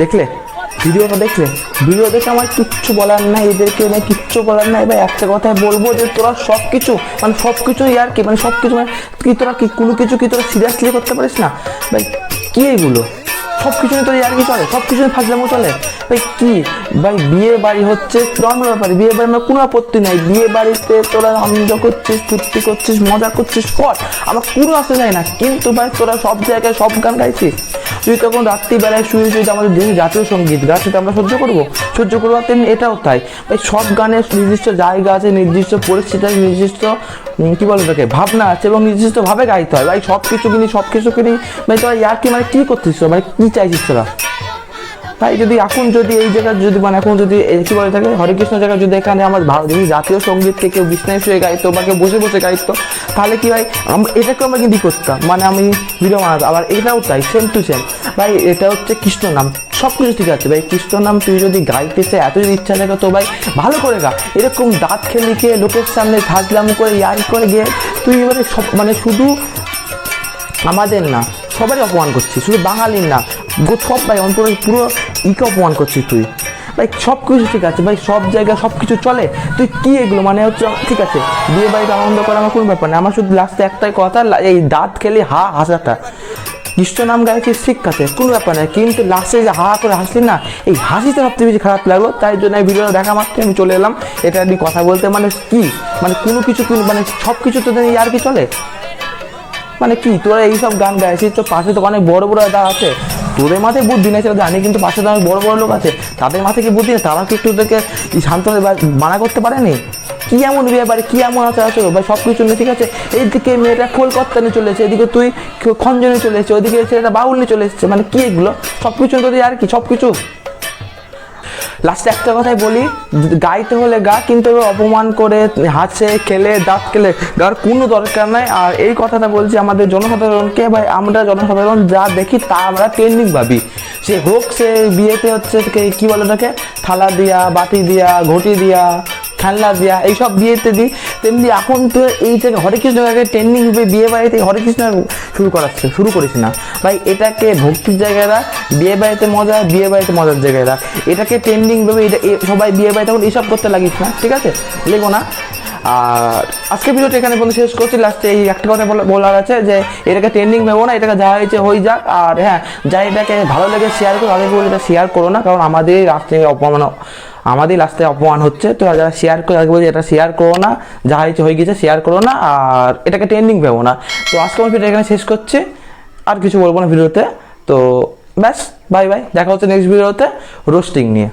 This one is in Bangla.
দেখলে? ভিডিওটা দেখলে? ভিডিও দেখে আমার কিচ্ছু বলার নাই, এদেরকে মানে কিচ্ছু বলার নাই। ভাই একটা কথাই বলব যে, তোরা সব কিছু মানে সব কিছুই আর কি মানে সব কিছু মানে কি তোরা কি, কোনো কিছু কি তোরা সিরিয়াসলি করতে পারিস না? ভাই, কি এগুলো? সব কিছু নিয়ে তোর আর কি চলে সব কিছু ফাজলামো চলে। ভাই, কি? ভাই, বিয়ে বাড়ি হচ্ছে নর্মাল ব্যাপার বিয়ে বাড়ি আমার কোনো আপত্তি নাই। বিয়ে বাড়িতে তোরা আনন্দ করছিস, ফুর্তি করছিস, মজা করছিস কর আমার কোনো আসে যায় না, কিন্তু ভাই, তোরা সব জায়গায় সব গান গাইছিস। তুই তখন রাত্রিবেলায় শুয়ে শুয়ে আমাদের দেশের জাতীয় সংগীত গান সেটা আমরা সহ্য করব? সহ্য করব তেমনি এটাও তাই। ভাই সব গানের নির্দিষ্ট জায়গা আছে, নির্দিষ্ট পরিস্থিতি আছে, নির্দিষ্ট কী বলো তাকে ভাবনা আছে এবং নির্দিষ্টভাবে গাইতে হয়। ভাই সব কিছু কিনি সব কিছু কিনি, ভাই, তোরা ইয়ার কি মানে কী করছিস মানে কি চাইছিস তোরা? তাই যদি এখন যদি এই জায়গায় যদি মানে এখন যদি কি বলে থাকে হরে কৃষ্ণ জায়গায় যদি এখানে আমার যদি জাতীয় সঙ্গীতকে কেউ বিষ্ণায় শুয়ে গাইতো বা কেউ বসে বসে গাইতো, তাহলে কি ভাই এটাকে আমরা কিন্তু করতাম। মানে আমি ভিডিও বানাতাম আবার এটাও তাই সেম টু সেম ভাই, এটা হচ্ছে কৃষ্ণ নাম সব কিছু ঠিক আছে। ভাই, কৃষ্ণ নাম তুই যদি গাইতে চাই এত যদি ইচ্ছা থাকে তো ভাই, ভালো করে গা। এরকম দাঁত খেলিকে লোকের সামনে ঝাঁঝলাম করে ইয়ার করে গিয়ে তুই এবারে সব মানে শুধু আমাদের না সবারই অপমান করছিস, শুধু বাঙালির না, গো- সব ভাই, অন্তরে পুরো ইকে অপমান করছিস তুই। ভাই, সব কিছু ঠিক আছে, ভাই, সব জায়গায় সব কিছু চলে, তুই কি এগুলো? মানে হচ্ছে ঠিক আছে, বিয়ে বাড়িতে আনন্দ করা আমার কোনো ব্যাপার না, আমার শুধু লাস্টে একটাই কথা এই দাঁত খেলে হা, হাসাটা। কৃষ্ণ নাম গাইছিস আছে, কোনো ব্যাপার না, কিন্তু লাস্টে যে হা করে হাসলি না, এই হাসিতে সবচেয়ে বেশি খারাপ লাগল, তাই জন্য এই ভিডিওটা দেখা মাত্র আমি চলে এলাম, এটা নিয়ে কথা বলতে মানে কি? মানে কোনো কিছু মানে সব কিছু এই আর কি চলে? মানে কি, তোরা এইসব গান গাইছিস তো পাশে তো অনেক বড় বড় দাদা আছে। তোদের মাথায় বুদ্ধি নেই, সেটা জানি, কিন্তু পাশে তো অনেক বড় বড় লোক আছে। তাদের মাথায় কি বুদ্ধি নেই? তারা কি একটু তোদেরকে হয়ে মানা করতে পারেনি? কি এমন বিয়ে বাড়ি কি এমন আছে আছো ভাই, সব কিছু নিয়ে ঠিক আছে? এইদিকে মেয়েটা কলকাতা নিয়ে চলে এসেছে, এদিকে তুই খঞ্জনে চলে এসেছে ওইদিকে ছেলেটা বাউল নিয়ে চলে এসেছে। মানে কি এগুলো? সব কিছু তোদের আর কি? সব কিছু? লাস্টে একটা কথাই বলি, গাইতে হলে গা কিন্তু অপমান করে হাসে, খেলে, দাঁত খেলে গাওয়ার কোনো দরকার নাই। আর এই কথাটা বলছি আমাদের জনসাধারণকে, ভাই আমরা জনসাধারণ যা দেখি তা আমরা ট্রেন্ডিং ভাবি। সে হোক, সে বিয়েতে হচ্ছে কী বলে তাকে থালা দিয়া, বাটি দিয়া, ঘটি দিয়া খেলনা দিয়া এইসব বিয়েতে দিই তেমনি এখন তো এই থেকে হরে কৃষ্ণ ট্রেন্ডিং রূপে বিয়ে বাড়িতে হরে কৃষ্ণ শুরু করাচ্ছে, শুরু করিস না। ভাই, এটাকে ভক্তির জায়গায় রাখ, বিয়ে বাড়িতে মজা, বিয়ে বাড়িতে মজার জায়গায় রাখ। এটাকে ট্রেন্ডিং ভেবে এটা সবাই বিয়ে বাড়িতে এখন এইসব করতে লাগিস না, ঠিক আছে? লেগো না। আর আজকে ভিডিওটা এখানে পর্যন্ত শেষ করছি। লাস্টে এই একটা কথা বলা- বলার আছে যে, এটাকে ট্রেন্ডিং ভেবো না, এটাকে যা হয়েছে হয়ে যাক। আর হ্যাঁ যা এটাকে ভালো লেগে শেয়ার করো তাদেরকে এটা শেয়ার করো না, কারণ আমাদের রাস্তায় অপমান আমাদের লাস্টে অপমান হচ্ছে, তো যারা শেয়ার করে তাকে বলছি এটা শেয়ার করো না, যা হয়েছে হয়ে গেছে শেয়ার করো না, আর এটাকে ট্রেন্ডিং ভেবো না। তো আজকে আমি ভিডিও এখানে শেষ করছি, আর কিছু বলব না ভিডিওতে। তো ব্যাস বাই বাই দেখা হচ্ছে নেক্সট ভিডিওতে রোস্টিং নিয়ে।